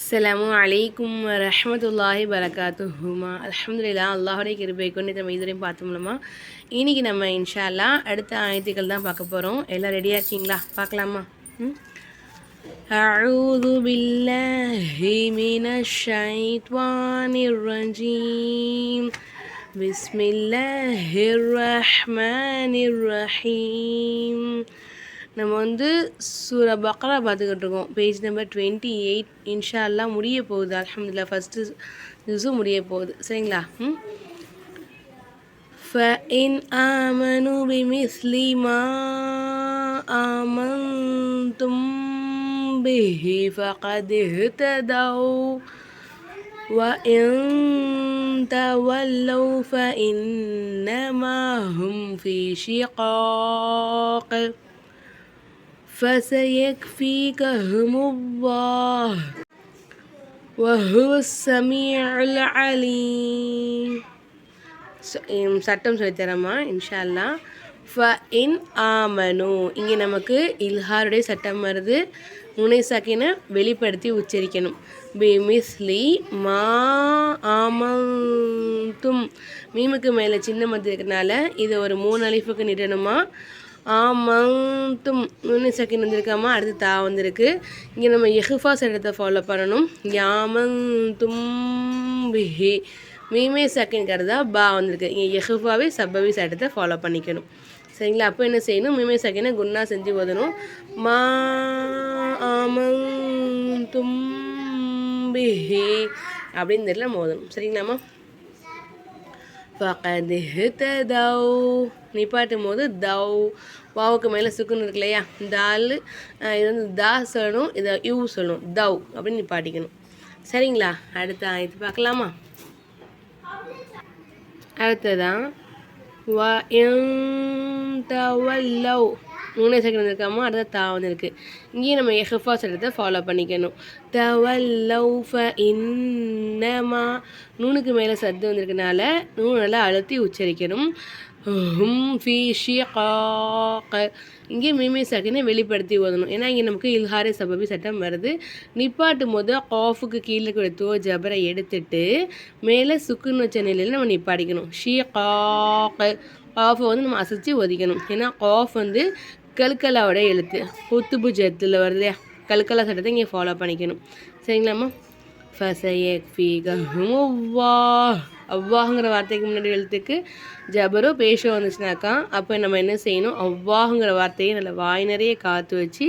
அஸ்ஸலாமு அலைக்கும் ரஹமத்துல்லாஹி பரகாத்துஹுமா அல்ஹம்துலில்லா அல்லாஹுடைய கிருபை கொண்டு நம்ம இதுவரையும் பார்த்தோம்லமா இன்னைக்கு நம்ம இன்ஷா அல்லாஹ் அடுத்த ஆயத்துக்கள் தான் பார்க்க போகிறோம் எல்லாம் ரெடியாக இருக்கீங்களா பார்க்கலாமா ம் أعوذ بالله من الشيطان الرجيم بسم الله الرحمن الرحيم நம்ம வந்து சூர பக்ரா பார்த்துக்கிட்டு இருக்கோம் பேஜ் நம்பர் டுவெண்ட்டி எயிட் இன்ஷா அல்லா முடிய போகுது அலமதுல்லா ஃபஸ்ட்டு நியூஸும் முடிய போகுது சரிங்களா ம் فإن آمنوا بمثل ما آمنتم به فقد اهتدوا وإن تولوا فإنما هم في شقاق فسيكفيكهم الله وهو السميع العليم ச- ம், சட்டம் சொல்லித்தரமா இன்ஷா அல்லா ஃப இன் ஆமனு இங்கே நமக்கு இல்ஹாருடைய சட்டம் வருது முனை சாக்கினை வெளிப்படுத்தி உச்சரிக்கணும் பி மிஸ்லி மா ஆமந்தும் மீமுக்கு மேலே சின்ன மத்து இருக்கிறனால இது ஒரு மூணு அலிஃபுக்கு நிடணுமா ஆமந்தும் முனை சாக்கின் வந்திருக்காமா அடுத்து தா வந்திருக்கு. இங்கே நம்ம எஹுஃபா சட்டத்தை ஃபாலோ பண்ணணும். யாமந்தும் பிஹி. மீமே செகண்ட்கிறதா பா வந்திருக்கு. இங்கே எஹுஃபாவே சப்பவி சட்டத்தை ஃபாலோ பண்ணிக்கணும். சரிங்களா? அப்போ என்ன செய்யணும்? மீமே செகண்டை குன்னா செஞ்சு ஓதணும். மா ஆமந்தும் பிஹி. அப்படின்னு தெரியல மோதணும் சரிங்களாம்மா? ஃபகத் தவ் நிப்பாட்டும் போது தௌ. வாவுக்கு மேலே சுக்குன்னு இருக்கு இல்லையா? தால் இது வந்து தா சொல்லணும் இதை யூ சொல்லணும். தௌ அப்படின்னு நிப்பாட்டிக்கணும் சரிங்களா? அடுத்த இது பார்க்கலாமா? அடுத்ததான் வ தவல்லவ் மூணு செகண்ட் இருக்காமா அடுத்த தா வந்து இருக்குது இங்கேயும் நம்ம எஹ்ஃபா சட்டத்தை ஃபாலோ பண்ணிக்கணும். தவல்லவ் ஃப இன்னமா நூனுக்கு மேலே சத்து வந்திருக்கனால நூன் நல்லா அழுத்தி உச்சரிக்கணும். ஹும் ஃபி ஷிகாக் இங்கே மீமே சக்கினை வெளிப்படுத்தி ஓதணும். ஏன்னா இங்கே நமக்கு இல்ஹாரே சபபி சட்டம் வருது. நிப்பாட்டும் போது காஃபுக்கு கீழே இருக்கிற தோ ஜபரை எடுத்துட்டு மேலே சுக்குன்னு வச்ச நிலையில் நம்ம நிப்பாடிக்கணும். ஷீகாக் காஃபை வந்து நம்ம அசைச்சு ஒதிக்கணும் ஏன்னா காஃப் வந்து கல்கலாவோட எழுத்து. புத்து புஜத்தில் வருது இல்லையா? கல்கலா சட்டத்தை இங்கே ஃபாலோ பண்ணிக்கணும். சரிங்களாம்மா? ஃபசயக்ஃபீகஹுமுவ்வா அவ்வாங்கிற வார்த்தைக்கு முன்னாடி எழுத்துக்கு ஜபரோ பேஷோ வந்துச்சுனாக்கா அப்போ நம்ம என்ன செய்யணும்? அவ்வாங்கிற வார்த்தையை நல்ல வாய் நிறைய காற்று வச்சு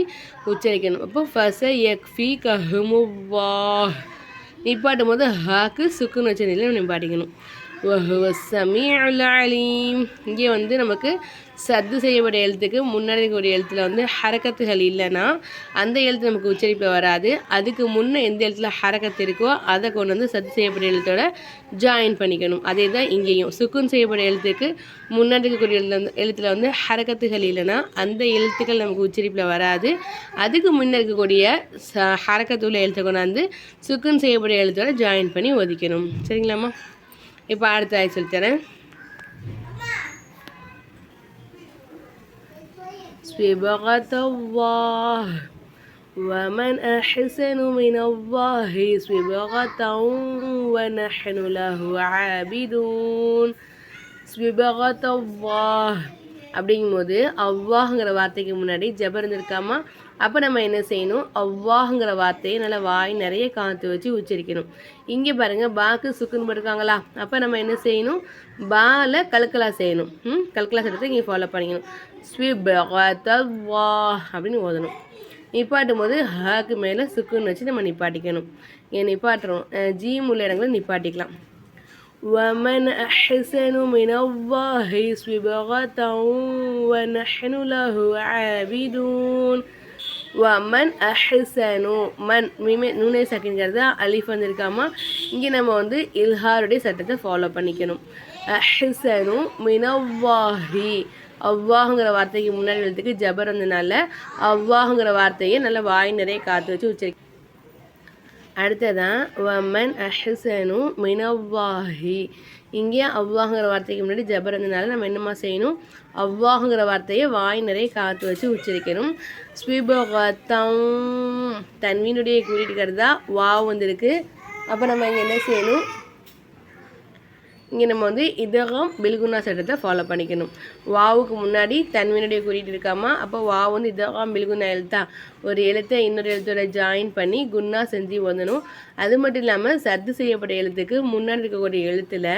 உச்சரிக்கணும். அப்போ ஃபசயக்ஃபி கஹுமுவ்வா நிப்பாட்டும் போது ஹாக்கு சுக்குன்னு வச்ச நிலையில் நிப்பாட்டிக்கணும். வஹுவ சமீஉல் அலீம். இங்கே வந்து நமக்கு சத்து செய்யப்பட்ட எழுத்துக்கு முன்னாடி இருக்கக்கூடிய எழுத்துல வந்து ஹரக்கத்துகள் இல்லைன்னா அந்த எழுத்து நமக்கு உச்சரிப்பில் வராது. அதுக்கு முன்னே எந்த எழுத்தில் ஹரக்கத்து இருக்கோ அதை கொண்டு வந்து சத்து செய்யப்பட்ட எழுத்தோட ஜாயின் பண்ணிக்கணும். அதே தான் இங்கேயும். சுக்குன் செய்யப்பட்ட எழுத்துக்கு முன்னாடி இருக்கக்கூடிய எழுத்துல வந்து வந்து ஹரக்கத்துகள் இல்லைன்னா அந்த எழுத்துக்கள் நமக்கு உச்சரிப்பில் வராது. அதுக்கு முன்னே இருக்கக்கூடிய ச ஹரக்கத்துள்ள எழுத்தை கொண்டாந்து சுக்குன் செய்யப்பட்ட எழுத்தோட ஜாயின் பண்ணி ஒதிக்கணும். சரிங்களாம்மா? இப்போ அடுத்த ஆய் சொல்லித்தரேன். صبغة الله ومن أحسن من الله صبغة ونحن له عابدون صبغة الله அப்படிங்கும்போது அவ்வாஹுங்கிற வார்த்தைக்கு முன்னாடி ஜபர் இருந்திருக்காமா அப்போ நம்ம என்ன செய்யணும் அவ்வாஹுங்கிற வார்த்தையை நல்லா வாய் நிறைய காத்து வச்சு உச்சரிக்கணும் இங்கே பாருங்கள் பாக்கு சுக்குன்னு போட்டிருக்காங்களா அப்போ நம்ம என்ன செய்யணும் பால கல்கலா செய்யணும் ம் கல்கலா சட்டத்தை இங்கே ஃபாலோ பண்ணிக்கணும் ஸ்விபகத்தவா அப்படின்னு ஓதணும் நிப்பாட்டும் போது ஹாக்கு மேலே சுக்குன்னு வச்சு நம்ம நிப்பாட்டிக்கணும் இங்கே நிப்பாட்டுறோம் அஹ் ஜீம் உள்ள இடங்களில் நிப்பாட்டிக்கலாம் ومن أحسن من الله صبغة ونحن له عابدون வ மன் அஹ்சனு. மன் மீமே நூனே சக்கின்கிறது அலிஃப் வந்திருக்காமா. இங்கே நம்ம வந்து இல்ஹாருடைய சட்டத்தை ஃபாலோ பண்ணிக்கணும். அஹ்சனு மினவாஹி அவ்வாஹுங்கிற வார்த்தைக்கு முன்னாடி எழுத்துக்கு ஜபர் வந்தனால அவ்வாஹுங்கிற வார்த்தையை நல்லா வாய் நிறைய காற்று வச்சு உச்சரிக்க அடுத்ததான் வமன் அஹ்சனு மினவாஹி இங்கே அவ்வாஹுங்கிற வார்த்தைக்கு முன்னாடி ஜபர் இருந்தனால நம்ம என்னமா செய்யணும்? அவ்வாஹுங்கிற வார்த்தையை வாய் நிறைய காற்று வச்சு உச்சரிக்கணும். ஸ்விபகத்தம் தன்வீனுடைய தான் வா வந்திருக்கு. அப்போ நம்ம இங்கே என்ன செய்யணும்? இங்கே நம்ம வந்து இதகம் பில்குனா சட்டத்தை ஃபாலோ பண்ணிக்கணும். வாவுக்கு முன்னாடி தன்வினுடைய குறியீட்டு இருக்காமா? அப்போ வா வந்து இதகம் பில்குனா எழுத்தா? ஒரு எழுத்தை இன்னொரு எழுத்தோட ஜாயின் பண்ணி குன்னா செஞ்சு ஓதணும். அது மட்டும் இல்லாமல் சத்து செய்யப்பட்ட எழுத்துக்கு முன்னாடி இருக்கக்கூடிய எழுத்தில்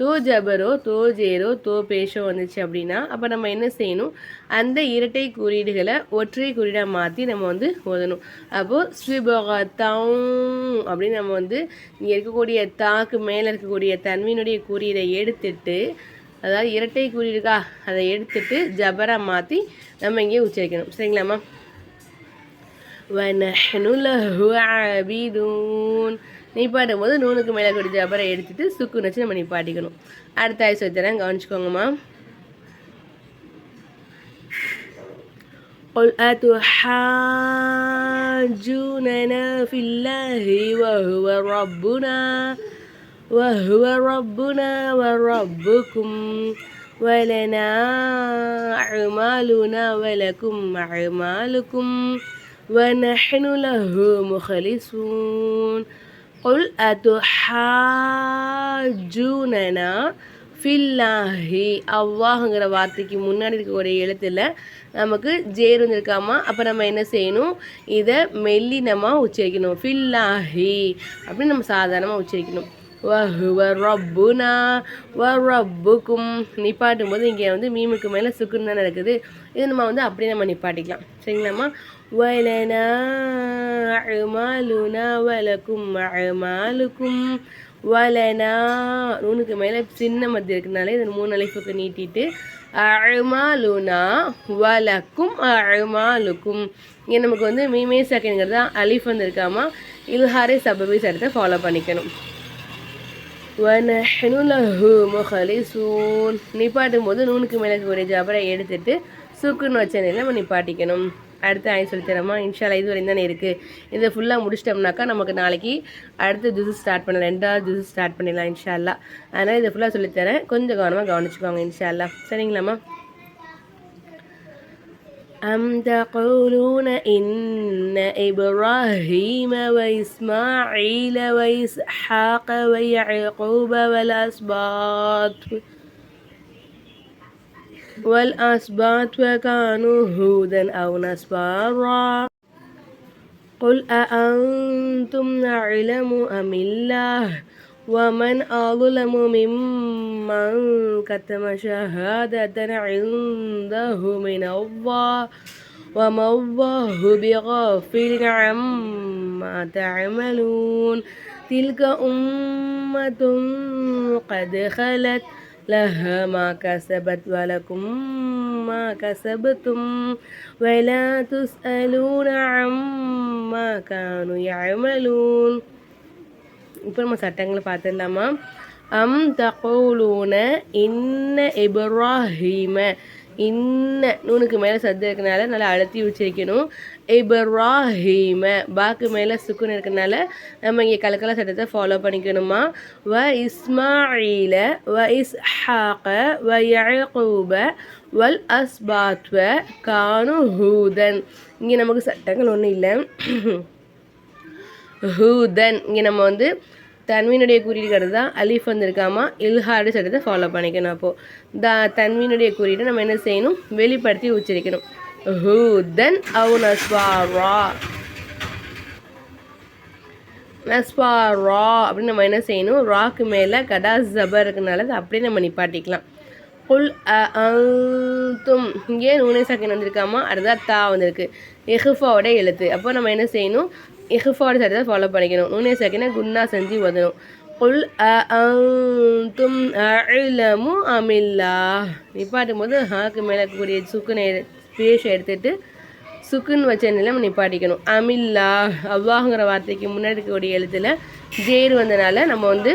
தோ ஜபரோ தோ ஜேரோ தோ பேஷோ வந்துச்சு அப்படின்னா அப்போ நம்ம என்ன செய்யணும்? அந்த இரட்டை குறியீடுகளை ஒற்றை குறியீடாக மாற்றி நம்ம வந்து ஓதணும். அப்போது ஸ்விபகத்தம் அப்படின்னு நம்ம வந்து இங்கே இருக்கக்கூடிய தாக்கு மேலே இருக்கக்கூடிய தன்மையினுடைய குறியீடை எடுத்துட்டு அதாவது இரட்டை குறியீடுக்கா அதை எடுத்துட்டு ஜபராக மாற்றி நம்ம இங்கே உச்சரிக்கணும். சரிங்களாம்மா? வனஹ்னு லஹு ஆபிதூன் நிப்பாட்டும் போது நூனுக்கு மேலே கூடிய ஜபரை எடுத்துட்டு சுக்கு வச்சு நம்ம நிப்பாட்டிக்கணும் அடுத்த ஆய் சொல்லித்தரேன் கவனிச்சுக்கோங்கம்மா قل أتحاجوننا في الله وهو ربنا وهو ربنا وربكم ولنا أعمالنا ولكم أعمالكم ونحن له مخلصون قل أتحاجوننا ஃபில்லாஹி அவ்வாஹுங்கிற வார்த்தைக்கு முன்னாடி இருக்கக்கூடிய எழுத்தில் நமக்கு ஜேர் இருக்காமா அப்போ நம்ம என்ன செய்யணும் இதை மெல்லினமாக உச்சரிக்கணும் ஃபில்லாஹி அப்படின்னு நம்ம சாதாரணமாக உச்சரிக்கணும் வஹுவ ரப்புனா வ ரப்புக்கும் நிப்பாட்டும் போது இங்கே வந்து மீமுக்கு மேலே சுக்குன்னு தானே இருக்குது. இது நம்ம வந்து அப்படியே நம்ம நிப்பாட்டிக்கலாம். சரிங்களாம்மா? வலனா அழுமாலுனா வலக்கும் அழுமாலுக்கும் வலனா நூனுக்கு மேலே சின்ன மத்திய இருக்கிறதுனால இதை மூணு அழைப்புக்கு நீட்டிட்டு அழுமாலுனா வலக்கும் அழுமாலுக்கும் இங்கே நமக்கு வந்து மீமே செகண்ட்ங்கிறது தான் அலிஃப் வந்திருக்காமா இல்ஹாரே சபபி சட்டத்தை ஃபாலோ பண்ணிக்கணும். வனஹனு லஹு முஹலிசூன் நிப்பாட்டும் போது நூனுக்கு மேலே ஒரு ஜபரை எடுத்துட்டு சுக்குன்னு வச்ச நிலை நம்ம நிப்பாட்டிக்கணும். அடுத்து ஆய் சொல்லித்தரமா இன்ஷால்லா இது வரையும் தானே இருக்குது இதை ஃபுல்லாக முடிச்சிட்டோம்னாக்கா நமக்கு நாளைக்கு அடுத்த ஜூஸ் ஸ்டார்ட் பண்ணலாம். ரெண்டாவது ஜூஸ் ஸ்டார்ட் பண்ணிடலாம் இன்ஷால்லா அதனால் இதை ஃபுல்லாக சொல்லித்தரேன். கொஞ்சம் கவனமாக கவனிச்சுக்கோங்க இன்ஷால்லா சரிங்களாம்மா? أم تقولون إن إبراهيم وإسماعيل وإسحاق ويعقوب والأسباط والأسباط وكانوا هودا أو نصارى. قل أأنتم أعلم أم الله؟ ومن أظلم ممن كتم شهادة عنده من الله وما الله بغافل عما تعملون. تلك أمة قد خلت لها ما كسبت ولكم ما كسبتم ولا تسألون عما كانوا يعملون. இப்போ நம்ம சட்டங்களை பார்த்துடலாமா? அம் தகோலூன இன்ன இப்ராஹீம. இன்ன நூனுக்கு மேலே சத்து இருக்கனால நல்லா அழுத்தி உச்சரிக்கணும். இப்ராஹீம. பாக்கு மேலே சுக்குன்னு இருக்கனால நம்ம இங்கே கலக்கல சட்டத்தை ஃபாலோ பண்ணிக்கணுமா? வ இஸ்மாயில வ இஸ்ஹாக வ யகூப வல் அஸ்பாத்வ கானு ஹூதன். இங்கே நமக்கு சட்டங்கள் ஒன்றும் இல்லை. ஹூதன். இங்கே நம்ம வந்து தன்வீனுடைய குறியீடு தான் அலிஃப் வந்திருக்காமா இல்ஹாடு சட்டத்தை ஃபாலோ பண்ணிக்கணும் அப்போது த தன்வீனுடைய குறியீடு நம்ம என்ன செய்யணும்? வெளிப்படுத்தி உச்சரிக்கணும். ஹூதன் அவு நஸ்வாரா. நஸ்வாரா அப்படின்னு நம்ம என்ன செய்யணும்? ராக்கு மேலே கடா ஜபர் இருக்கனால அதை அப்படியே நம்ம நிப்பாட்டிக்கலாம். குல் தும் இங்கே நூனே சக்கன் வந்திருக்காமா? அடுத்தா தா வந்திருக்கு. எஹுஃபாவோட எழுத்து. அப்போ நம்ம என்ன செய்யணும்? இஹ்ஃபாடு சட்டத்தை ஃபாலோ பண்ணிக்கணும். நூனே சாக்கினா குன்னா செஞ்சு வதணும் உல் தும் அழிலமும் அமில்லா நிப்பாட்டும் போது ஹாக்கு மேலே இருக்கக்கூடிய சுக்குனை பேஷை எடுத்துட்டு சுக்குன்னு வச்ச நிலம் நிப்பாட்டிக்கணும். அமில்லா அவ்வாங்கிற வார்த்தைக்கு முன்னாடி இருக்கக்கூடிய எழுத்தில் ஜேர் வந்தனால நம்ம வந்து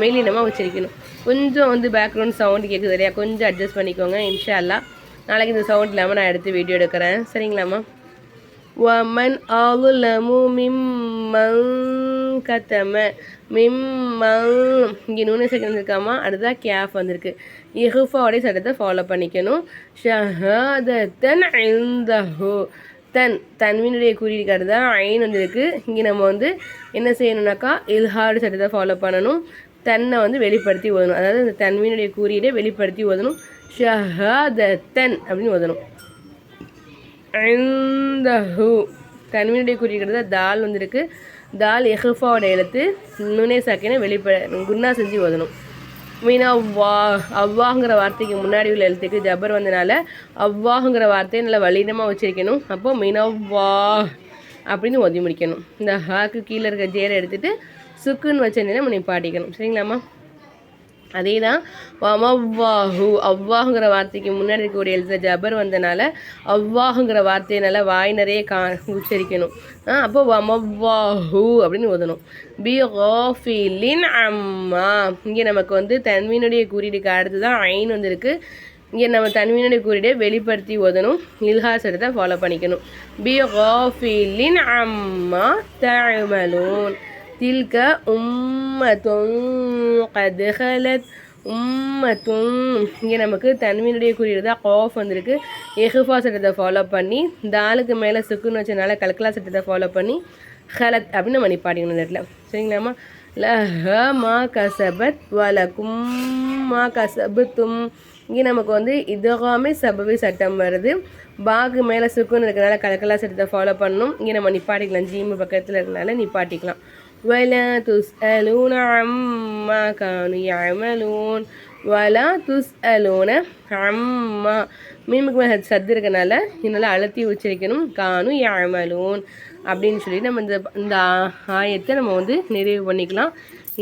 மெயிலினமாக வச்சிருக்கணும். கொஞ்சம் வந்து பேக்ரவுண்ட் சவுண்டு கேட்குது இல்லையா? கொஞ்சம் அட்ஜஸ்ட் பண்ணிக்கோங்க இன்ஷா அல்லா நாளைக்கு இந்த சவுண்ட் இல்லாமல் நான் எடுத்து வீடியோ எடுக்கிறேன். சரிங்களாம்மா? ومن أظلم ممن கத்தம மிம்மங் இங்கே நூனு செகண்ட் இருக்காமா அடுத்ததான் கேஃப் வந்திருக்கு இஹுஃபாவுடைய சட்டத்தை ஃபாலோ பண்ணிக்கணும் ஷஹாதத்தன் இந்தஹு தன் தன்வினுடைய குறியீடு தான் ஐன் வந்திருக்கு இங்கே நம்ம வந்து என்ன செய்யணும்னாக்கா இல்ஹாடு சட்டத்தை ஃபாலோ பண்ணணும் தன்னை வந்து வெளிப்படுத்தி ஓதணும் அதாவது அந்த தன்வினுடைய குறியீடை வெளிப்படுத்தி ஓதணும் ஷஹாதத்தன் அப்படின்னு ஓதணும் ஐந்தஹு தன்வினுடைய குறிக்கிறது தால் வந்திருக்கு. தால் எஹ்ஃபாவோட எழுத்து நுனே சாக்கினை வெளிப்பட குன்னா செஞ்சு ஓதணும். மீனா அவ்வா அவ்வாங்கிற வார்த்தைக்கு முன்னாடி உள்ள எழுத்துக்கு ஜபர் வந்தனால அவ்வாங்கிற வார்த்தையை நல்லா வலிதமாக வச்சிருக்கணும். அப்போ மீனா வா அப்படின்னு ஒதி முடிக்கணும். இந்த ஹாக்கு கீழே இருக்க ஜேரை எடுத்துகிட்டு சுக்குன்னு வச்ச நம்ம நிப்பாட்டிக்கணும். சரிங்களாம்மா? அதே தான் வமவ்வாஹு அவ்வாஹுங்கிற வார்த்தைக்கு முன்னாடி இருக்கக்கூடிய எழுத ஜபர் வந்தனால அவ்வாஹுங்கிற வார்த்தையை நல்லா வாய் நிறைய கா உச்சரிக்கணும். அப்போ வமவ்வாஹு அப்படின்னு ஓதணும். பி ஹாஃபிலின் அம்மா. இங்கே நமக்கு வந்து தன்மையினுடைய குறியீடுக்கு அடுத்து தான் ஐன் வந்திருக்கு. இங்கே நம்ம தன்மையினுடைய குறியீடை வெளிப்படுத்தி ஓதணும். இல்ஹாஸ் எடுத்தால் ஃபாலோ பண்ணிக்கணும். பி ஹாஃபிலின் அம்மா தமலூன் தில்க உம்மத்தும் கது ஹலத் உம்மத்தும் இங்கே நமக்கு தன்மையினுடைய குறியீடு தான் காஃப் வந்திருக்கு. எஹுஃபா சட்டத்தை ஃபாலோ பண்ணி தாலுக்கு மேலே சுக்குன்னு வச்சனால கல்கலா சட்டத்தை ஃபாலோ பண்ணி ஹலத் அப்படின்னு நம்ம நிப்பாட்டிக்கணும் இந்த இடத்துல. சரிங்களாம்மா? லஹ மா கசபத் வலக்கும் மா கசபுத்தும். இங்கே நமக்கு வந்து இதுகாமே சபவி சட்டம் வருது. பாகு மேலே சுக்குன்னு இருக்கிறனால கலக்கலா சட்டத்தை ஃபாலோ பண்ணணும். இங்கே நம்ம நிப்பாட்டிக்கலாம். ஜீமு பக்கத்தில் இருக்கிறனால நிப்பாட்டிக்கலாம். ولا تسألون عما كانوا يعملون ولا تسألون عما மீமுக்கு மேலே சத்து இருக்கனால இதனால் அழுத்தி உச்சரிக்கணும் காணும் யாமலூன் அப்படின்னு சொல்லி நம்ம இந்த இந்த ஆயத்தை நம்ம வந்து நிறைவு பண்ணிக்கலாம்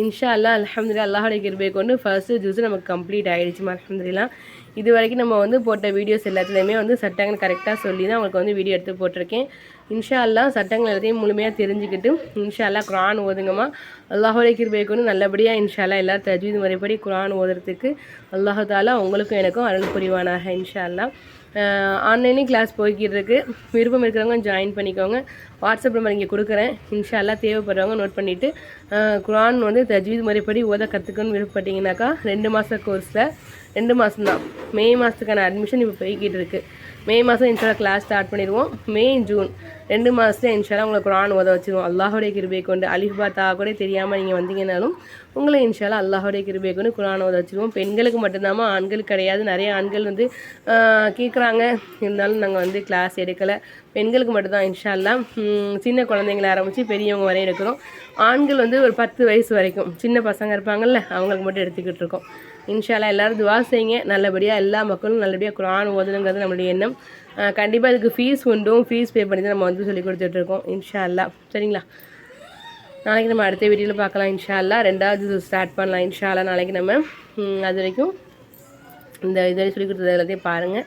இன்ஷா அல்லா அலமதுல்லா அல்லாஹோடைய கிருபை கொண்டு ஃபர்ஸ்ட்டு ஜூஸ் நமக்கு கம்ப்ளீட் ஆகிடுச்சுமா அலமதுல்லா இது வரைக்கும் நம்ம வந்து போட்ட வீடியோஸ் எல்லாத்துலேயுமே வந்து சட்டங்கள் கரெக்டாக சொல்லி தான் உங்களுக்கு வந்து வீடியோ எடுத்து போட்டிருக்கேன் இன்ஷா அல்லா சட்டங்கள் எல்லாத்தையும் முழுமையாக தெரிஞ்சுக்கிட்டு இன்ஷா அல்லா குரான் ஓதுங்கம்மா. அல்லாஹோடைய கிருபை கொண்டு நல்லபடியாக இன்ஷா அல்லா எல்லா தஜ்வீது முறைப்படி குரான் ஓதுறதுக்கு அல்லாஹாலா உங்களுக்கும் எனக்கும் அருள் புரிவானாக இன்ஷா அல்லா ஆன்லைன்லேயும் கிளாஸ் போய்கிட்டு இருக்கு விருப்பம் இருக்கிறவங்க ஜாயின் பண்ணிக்கோங்க. வாட்ஸ்அப் நம்பர் இங்கே கொடுக்குறேன். இன்ஷால்லாம் தேவைப்படுறவங்க நோட் பண்ணிவிட்டு குரான் வந்து தஜ்வீத் முறைப்படி ஓத கற்றுக்கணும்னு விருப்பப்பட்டீங்கன்னாக்கா ரெண்டு மாத கோர்ஸில் ரெண்டு மாதம் தான் மே மாதத்துக்கான அட்மிஷன் இப்போ போய்கிட்டு இருக்குது மே மாதம் இன்ஷாலா கிளாஸ் ஸ்டார்ட் பண்ணிடுவோம். மே ஜூன் ரெண்டு மாதத்துல இன்ஷாலா உங்களை குரான் உத வச்சிருவோம். அல்லாஹுடைய கிருபையை கொண்டு அலிஃபா தா கூட தெரியாமல் நீங்கள் வந்தீங்கனாலும் உங்களை இன்ஷாலா அல்லாஹுடைய கிருபை கொண்டு குரான் உத வச்சிருவோம். பெண்களுக்கு மட்டும்தாமா ஆண்கள் கிடையாது. நிறைய ஆண்கள் வந்து கேட்குறாங்க இருந்தாலும் நாங்கள் வந்து கிளாஸ் எடுக்கலை. பெண்களுக்கு மட்டும்தான் இன்ஷால்லா சின்ன குழந்தைங்களை ஆரம்பித்து பெரியவங்க வரையும் எடுக்கிறோம் ஆண்கள் வந்து ஒரு பத்து வயசு வரைக்கும். சின்ன பசங்க இருப்பாங்கல்ல அவங்களுக்கு மட்டும் எடுத்துக்கிட்டு இருக்கோம். இன்ஷால்லா எல்லோரும் துவா செய்யுங்க. நல்லபடியாக எல்லா மக்களும் நல்லபடியாக குரான் ஓதணுங்கிறது நம்மளுடைய எண்ணம். கண்டிப்பாக அதுக்கு ஃபீஸ் உண்டும் ஃபீஸ் பே பண்ணி தான் நம்ம வந்து சொல்லி கொடுத்துட்ருக்கோம் இன்ஷால்லா சரிங்களா? நாளைக்கு நம்ம அடுத்த வீடியோவில் பார்க்கலாம் இன்ஷால்லா ரெண்டாவது ஸ்டார்ட் பண்ணலாம் இன்ஷால்லா நாளைக்கு நம்ம அது வரைக்கும் இந்த இதை சொல்லி கொடுத்தது எல்லாத்தையும் பாருங்கள்